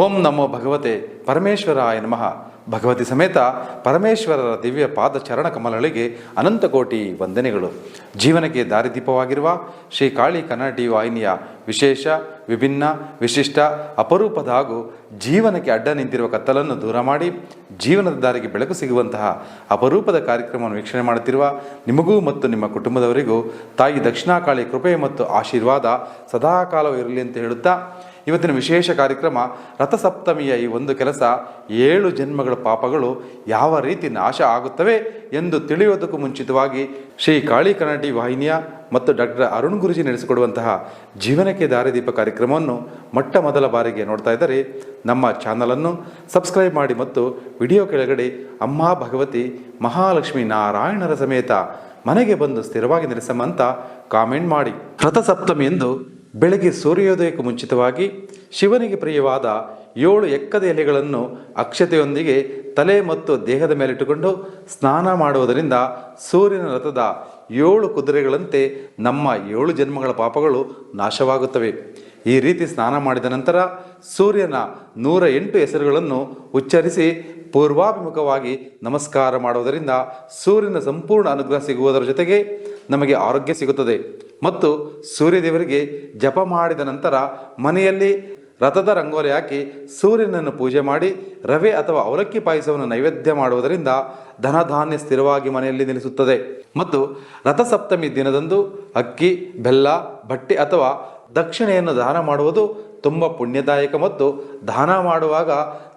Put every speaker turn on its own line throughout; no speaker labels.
ಓಂ ನಮೋ ಭಗವತೆ ಪರಮೇಶ್ವರಾಯ ನಮಃ. ಭಗವತಿ ಸಮೇತ ಪರಮೇಶ್ವರರ ದಿವ್ಯ ಪಾದ ಚರಣ ಕಮಲಗಳಿಗೆ ಅನಂತ ಕೋಟಿ ವಂದನೆಗಳು. ಜೀವನಕ್ಕೆ ದಾರಿದೀಪವಾಗಿರುವ ಶ್ರೀ ಕಾಳಿ ಕನ್ನಡಿ ವಾಹಿನಿಯ ವಿಶೇಷ, ವಿಭಿನ್ನ, ವಿಶಿಷ್ಟ, ಅಪರೂಪದ ಹಾಗೂ ಜೀವನಕ್ಕೆ ಅಡ್ಡ ನಿಂತಿರುವ ಕತ್ತಲನ್ನು ದೂರ ಮಾಡಿ ಜೀವನದ ದಾರಿಗೆ ಬೆಳಕು ಸಿಗುವಂತಹ ಅಪರೂಪದ ಕಾರ್ಯಕ್ರಮವನ್ನು ವೀಕ್ಷಣೆ ಮಾಡುತ್ತಿರುವ ನಿಮಗೂ ಮತ್ತು ನಿಮ್ಮ ಕುಟುಂಬದವರಿಗೂ ತಾಯಿ ದಕ್ಷಿಣಾಕಾಳಿ ಕೃಪೆ ಮತ್ತು ಆಶೀರ್ವಾದ ಸದಾಕಾಲವೂ ಇರಲಿ ಅಂತ ಹೇಳುತ್ತಾ ಇವತ್ತಿನ ವಿಶೇಷ ಕಾರ್ಯಕ್ರಮ ರಥಸಪ್ತಮಿಯ ಈ ಒಂದು ಕೆಲಸ ಏಳು ಜನ್ಮಗಳ ಪಾಪಗಳು ಯಾವ ರೀತಿ ನಾಶ ಆಗುತ್ತವೆ ಎಂದು ತಿಳಿಯೋದಕ್ಕೂ ಮುಂಚಿತವಾಗಿ ಶ್ರೀ ಕಾಳಿ ಕನ್ನಡಿ ವಾಹಿನಿಯ ಮತ್ತು ಡಾಕ್ಟರ್ ಅರುಣ್ ಗುರುಜಿ ನಡೆಸಿಕೊಡುವಂತಹ ಜೀವನಕ್ಕೆ ದಾರಿದೀಪ ಕಾರ್ಯಕ್ರಮವನ್ನು ಮೊಟ್ಟ ಮೊದಲ ಬಾರಿಗೆ ನೋಡ್ತಾ ಇದ್ದರೆ. ನಮ್ಮ ಚಾನಲನ್ನು ಸಬ್ಸ್ಕ್ರೈಬ್ ಮಾಡಿ ಮತ್ತು ವಿಡಿಯೋ ಕೆಳಗಡೆ ಅಮ್ಮ ಭಗವತಿ, ಮಹಾಲಕ್ಷ್ಮಿ ನಾರಾಯಣರ ಸಮೇತ ಮನೆಗೆ ಬಂದು ಸ್ಥಿರವಾಗಿ ನೆಲೆಸಮ್ಮ ಅಂತ ಕಾಮೆಂಟ್ ಮಾಡಿ. ರಥಸಪ್ತಮಿ ಎಂದು ಬೆಳಗ್ಗೆ ಸೂರ್ಯೋದಯಕ್ಕೂ ಮುಂಚಿತವಾಗಿ ಶಿವನಿಗೆ ಪ್ರಿಯವಾದ ಏಳು ಎಕ್ಕದ ಎಲೆಗಳನ್ನು ಅಕ್ಷತೆಯೊಂದಿಗೆ ತಲೆ ಮತ್ತು ದೇಹದ ಮೇಲಿಟ್ಟುಕೊಂಡು ಸ್ನಾನ ಮಾಡುವುದರಿಂದ ಸೂರ್ಯನ ರಥದ ಏಳು ಕುದುರೆಗಳಂತೆ ನಮ್ಮ ಏಳು ಜನ್ಮಗಳ ಪಾಪಗಳು ನಾಶವಾಗುತ್ತವೆ. ಈ ರೀತಿ ಸ್ನಾನ ಮಾಡಿದ ನಂತರ ಸೂರ್ಯನ ನೂರ ಎಂಟು ಹೆಸರುಗಳನ್ನು ಉಚ್ಚರಿಸಿ ಪೂರ್ವಾಭಿಮುಖವಾಗಿ ನಮಸ್ಕಾರ ಮಾಡುವುದರಿಂದ ಸೂರ್ಯನ ಸಂಪೂರ್ಣ ಅನುಗ್ರಹ ಸಿಗುವುದರ ಜೊತೆಗೆ ನಮಗೆ ಆರೋಗ್ಯ ಸಿಗುತ್ತದೆ. ಮತ್ತು ಸೂರ್ಯದೇವರಿಗೆ ಜಪ ಮಾಡಿದ ನಂತರ ಮನೆಯಲ್ಲಿ ರಥದ ರಂಗೋಲಿ ಹಾಕಿ ಸೂರ್ಯನನ್ನು ಪೂಜೆ ಮಾಡಿ ರವೆ ಅಥವಾ ಅವಲಕ್ಕಿ ಪಾಯಸವನ್ನು ನೈವೇದ್ಯ ಮಾಡುವುದರಿಂದ ಧನಧಾನ್ಯ ಸ್ಥಿರವಾಗಿ ಮನೆಯಲ್ಲಿ ನೆಲೆಸುತ್ತದೆ. ಮತ್ತು ರಥಸಪ್ತಮಿ ದಿನದಂದು ಅಕ್ಕಿ, ಬೆಲ್ಲ, ಬಟ್ಟೆ ಅಥವಾ ದಕ್ಷಿಣೆಯನ್ನು ದಾನ ಮಾಡುವುದು ತುಂಬ ಪುಣ್ಯದಾಯಕ ಮತ್ತು ದಾನ ಮಾಡುವಾಗ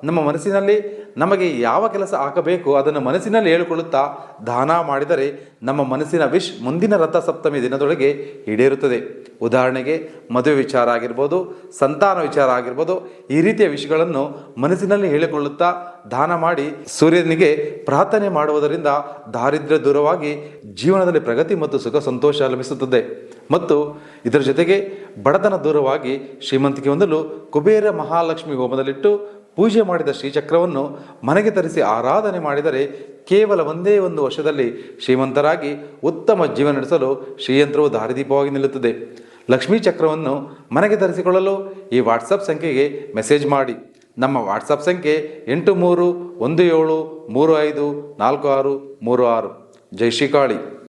ನಮ್ಮ ಮನಸ್ಸಿನಲ್ಲಿ ನಮಗೆ ಯಾವ ಕೆಲಸ ಹಾಕಬೇಕು ಅದನ್ನು ಮನಸ್ಸಿನಲ್ಲಿ ಹೇಳಿಕೊಳ್ಳುತ್ತಾ ದಾನ ಮಾಡಿದರೆ ನಮ್ಮ ಮನಸ್ಸಿನ ವಿಶ್ ಮುಂದಿನ ರಥ ಸಪ್ತಮಿ ದಿನದೊಳಗೆ ಈಡೇರುತ್ತದೆ. ಉದಾಹರಣೆಗೆ ಮದುವೆ ವಿಚಾರ ಆಗಿರ್ಬೋದು, ಸಂತಾನ ವಿಚಾರ ಆಗಿರ್ಬೋದು, ಈ ರೀತಿಯ ವಿಷಯಗಳನ್ನು ಮನಸ್ಸಿನಲ್ಲಿ ಹೇಳಿಕೊಳ್ಳುತ್ತಾ ದಾನ ಮಾಡಿ ಸೂರ್ಯನಿಗೆ ಪ್ರಾರ್ಥನೆ ಮಾಡುವುದರಿಂದ ದಾರಿದ್ರ್ಯ ದೂರವಾಗಿ ಜೀವನದಲ್ಲಿ ಪ್ರಗತಿ ಮತ್ತು ಸುಖ ಸಂತೋಷ ಲಭಿಸುತ್ತದೆ. ಮತ್ತು ಇದರ ಜೊತೆಗೆ ಬಡತನ ದೂರವಾಗಿ ಶ್ರೀಮಂತಿಕೆ ಹೊಂದಲು ಕುಬೇರ ಮಹಾಲಕ್ಷ್ಮಿ ಹೋಮದಲ್ಲಿಟ್ಟು ಪೂಜೆ ಮಾಡಿದ ಶ್ರೀಚಕ್ರವನ್ನು ಮನೆಗೆ ತರಿಸಿ ಆರಾಧನೆ ಮಾಡಿದರೆ ಕೇವಲ ಒಂದೇ ಒಂದು ವರ್ಷದಲ್ಲಿ ಶ್ರೀಮಂತರಾಗಿ ಉತ್ತಮ ಜೀವನ ನಡೆಸಲು ಶ್ರೀಯಂತ್ರವು ದಾರಿದೀಪವಾಗಿ ನಿಲ್ಲುತ್ತದೆ. ಲಕ್ಷ್ಮೀ ಚಕ್ರವನ್ನು ಮನೆಗೆ ತರಿಸಿಕೊಳ್ಳಲು ಈ ವಾಟ್ಸಪ್ ಸಂಖ್ಯೆಗೆ ಮೆಸೇಜ್ ಮಾಡಿ. ನಮ್ಮ ವಾಟ್ಸಪ್ ಸಂಖ್ಯೆ ಎಂಟು ಮೂರು ಒಂದು ಏಳು ಮೂರು ಐದು ನಾಲ್ಕು ಆರು ಮೂರು ಆರು. ಜೈ ಶ್ರೀಕಾಳಿ.